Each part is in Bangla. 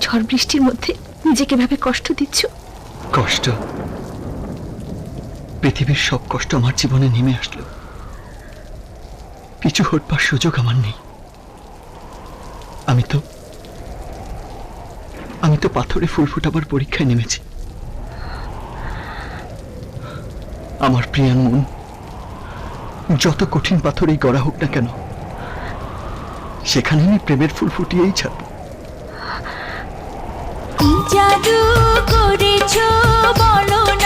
ঝড় বৃষ্টির মধ্যে নিজেকে ভাবে কষ্ট দিচ্ছ? কষ্ট? পৃথিবীর সব কষ্ট আমার জীবনে নেমে আসলো। পিছু হটবার সুযোগ আমার নেই। আমি তো আমি তো পাথরে ফুল ফোটাবার পরীক্ষায় নেমেছি। আমার প্রিয়ান মন, যত কঠিন পাথরেই গড়া হোক না কেন, সেখানে আমি প্রেমের ফুল ফুটিয়েই ছাড়ব। জাদু করেছ বলো না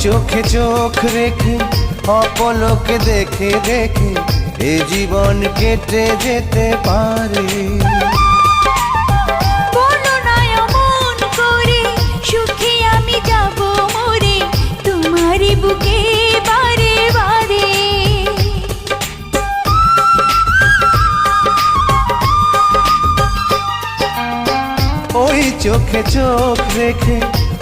চোখে চোখ রেখে অপলকে দেখে দেখে এ জীবন কেটে যেতে পারে। ওই চোখে চোখ রেখে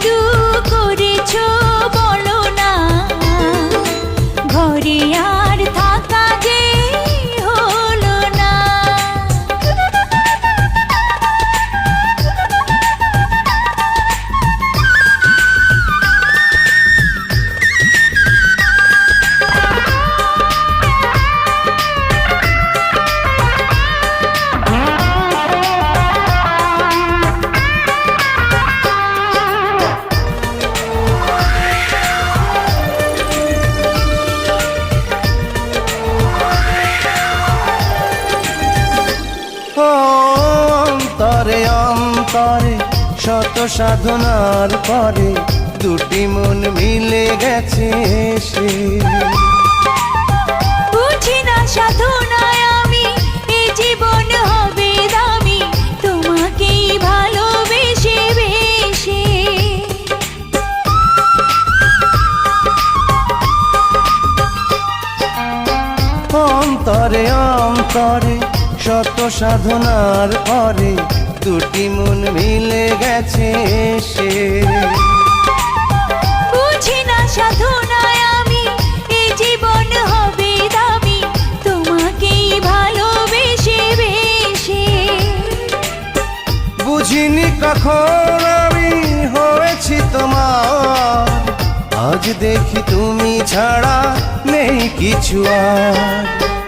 জাদু করেছ। শত সাধনার পরে দুটি মন মিলে গেছে সে। বুঝি না সাধনায় আমি এ জীবন হবে দামি তোমাকেই ভালোবেসে বেশে। অন্তরে অন্তরে শত সাধনার পরে দুটি মন মিলে গেছে সে বুঝি না সাধনায় আমি এ জীবন হবে দামি তোমাকেই ভালোবেসে বেশে। বুঝিনি কখন আমি হয়েছি তোমার আজ দেখি তুমি ছাড়া নেই কিছু আর।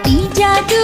কি জাদু